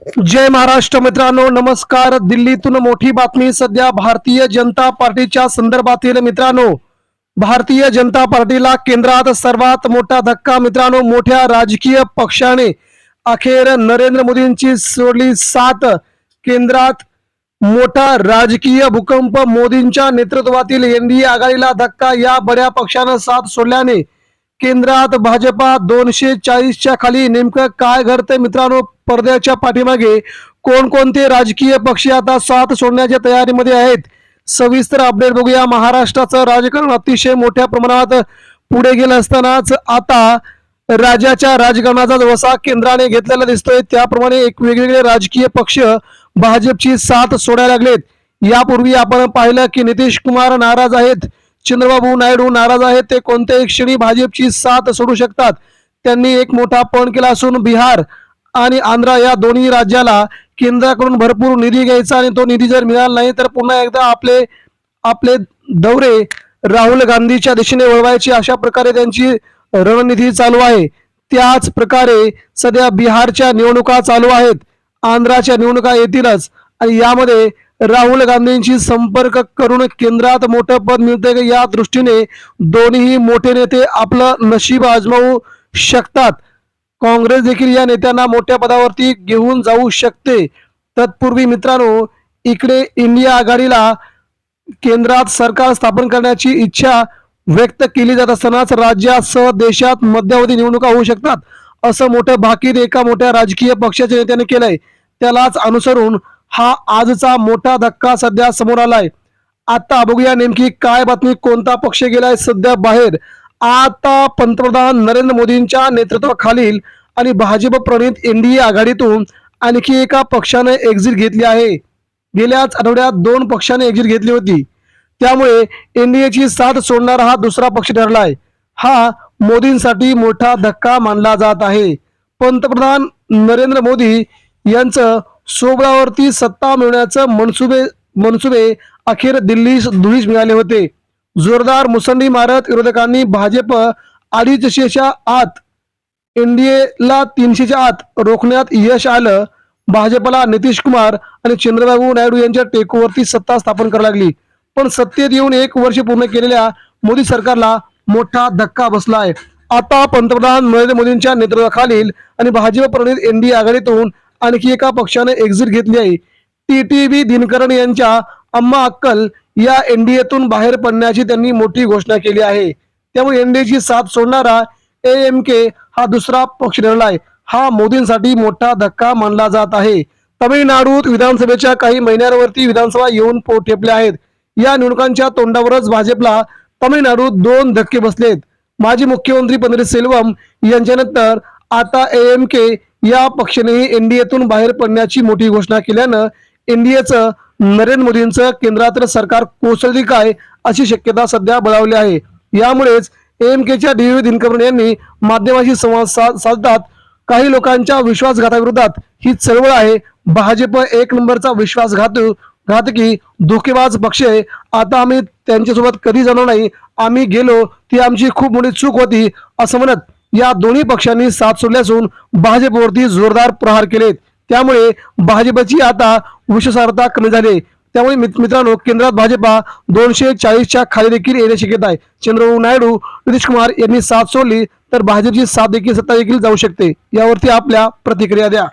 जय महाराष्ट्र मित्रांनो नमस्कार. दिल्लीतून मोठी बातमी सध्या भारतीय जनता पार्टीच्या संदर्भातील मित्रांनो. भारतीय जनता पार्टीला केंद्रात सर्वात मोठा धक्का मित्रांनो मोठ्या राजकीय पक्षाने अखेर नरेंद्र मोदींची सोडली साथ. केंद्रात मोठा राजकीय भूकंप मोदींच्या नेतृत्वातील एनडीए आघाडीला धक्का या बड्या पक्षानं साथ सोडल्याने केंद्रात भाजपा दोनशे चाळीसच्या खाली नेमकं काय घडतंय मित्रांनो स्पर्धेच्या पाठीमागे कोणकोणते राजकीय पक्ष आता साथ सोडण्याच्या तयारीमध्ये आहेत? सविस्तर अपडेट बघूया. महाराष्ट्राचं राजकारण अतिशय मोठ्या प्रमाणात पुढे गेलं असतानाच आता राज्याच्या राजकारणाचा वसा केंद्राने घेतलेला दिसतोय. त्याप्रमाणे एक वेगवेगळे राजकीय पक्ष भाजपची साथ सोडायला लागलेत. यापूर्वी आपण पाहिलं की नितीश कुमार नाराज आहेत. चंद्रबाबू नायडू नाराज आहेत. ते कोणत्याही क्षणी भाजपची साथ सोडू शकतात. त्यांनी एक मोठा पण केला असून बिहार आणि आंध्र या दोन्ही राज्याला केंद्राकडून भरपूर निधी घ्यायचा आणि तो निधी जर मिळाला नाही तर पुन्हा एकदा आपले आपले दौरे राहुल गांधीच्या दिशेने वळवायची. अशा प्रकारे त्यांची रणनीती चालू आहे. त्याच प्रकारे सध्या बिहारच्या निवडणुका चालू आहेत. आंध्राच्या निवडणुका येतीलच. आणि यामध्ये राहुल गांधींशी संपर्क करून केंद्रात मोठं पद मिळते या दृष्टीने दोन्ही मोठे नेते आपलं नशीब आजमावू शकतात. काँग्रेस देखील या नेत्यांना मोठ्या पदावरती घेऊन जाऊ शकते. तत्पूर्वी मित्रांनो इकडे इंडिया आघाडीला केंद्रात सरकार स्थापन करण्याची इच्छा व्यक्त केली जात असतानाच राज्यासह देशात मध्यावधी निवडणुका होऊ शकतात असं मोठं भाकीत एका मोठ्या राजकीय पक्षाच्या नेत्याने केलंय. त्यालाच अनुसरून हा आजचा मोठा धक्का सध्या समोर आलाय. आता बघूया नेमकी काय बातमी कोणता पक्ष गेलाय सध्या बाहेर. आता पंतप्रधान नरेंद्र मोदींच्या नेतृत्वाखालील आणि भाजप प्रणित एनडीए आघाडीतून आणखी एका पक्षाने एक्झिट घेतली आहे. गेल्याच आठवड्यात दोन पक्षाने एक्झिट घेतली होती. त्यामुळे एनडीएची साथ सोडणारा हा दुसरा पक्ष ठरलाय. हा मोदींसाठी मोठा धक्का मानला जात आहे. पंतप्रधान नरेंद्र मोदी यांचं सोबळावरती सत्ता मिळवण्याचं मनसुबे मनसुबे अखेर दिल्लीस धुळीस मिळाले होते. जोरदार मुसंडी मारत विरोधकांनी भाजप अडीचशेच्या आत एनडीएला तीनशेच्या आत रोखण्यात यश आलं. भाजपला नितीश कुमार आणि चंद्रबाबू नायडू यांच्या टेकूवरती सत्ता स्थापन करावी लागली. पण सत्तेत येऊन एक वर्ष पूर्ण केलेल्या मोदी सरकारला मोठा धक्का बसला आहे आता पंतप्रधान नरेंद्र मोदींच्या नेतृत्वाखालील आणि भाजप प्रणित एनडीए आघाडीतून आणखी एका पक्षाने एक्झिट घेतली आहे. टी टी व्ही दिनकरण यांच्या अम्मा अक्कल या एनडीएतून बाहेर पडण्याची त्यांनी मोठी घोषणा केली आहे. त्यामुळे एनडीएची साथ सोडणारा एएमके हा दुसरा पक्ष ठरलाय हा मोदींसाठी मोठा धक्का मानला जात आहे. तमिळनाडूत विधानसभेच्या काही महिन्यांवरती विधानसभा येऊन पोट ठेपल्या आहेत. या निवडणुकांच्या तोंडावरच भाजपला तमिळनाडूत दोन धक्के बसलेत. माजी मुख्यमंत्री पन्नीरसेल्वम यांच्यानंतर आता एएमके या पक्षानेही एनडीएतून बाहेर पडण्याची मोठी घोषणा केल्यानं एनडीएचं नरेंद्र मोदींचं केंद्रातील सरकार कोसळली काय अशी शक्यता सध्या बळावली आहे. यामुळेच एम केच्या डी व्ही दिनकरण यांनी माध्यमाशी संवाद सा- साधतात काही लोकांच्या विश्वासघाताविरोधात ही चळवळ आहे. भाजप एक नंबरचा विश्वासघात घातकी धोकेबाज पक्ष आहे. आता आम्ही त्यांच्यासोबत कधी जाणार नाही आम्ही गेलो ती आमची खूप मोठी चूक होती असं म्हणत या दोन्ही पक्षांनी साथ सोडली असून भाजपवरती जोरदार प्रहार केलेत. त्यामुळे भाजपची आता विश्वासार्हता कमी झाली. आहे. त्यामुळे मित्रांनो केंद्रात भाजपा दोनशे चाळीसच्या खाली देखील येण्याची शक्यता आहे. चंद्रबाबू नायडू नितीश कुमार यांनी साथ सोडली तर भाजपची साथ देखील सत्ता देखील जाऊ शकते. यावरती आपल्या प्रतिक्रिया द्या.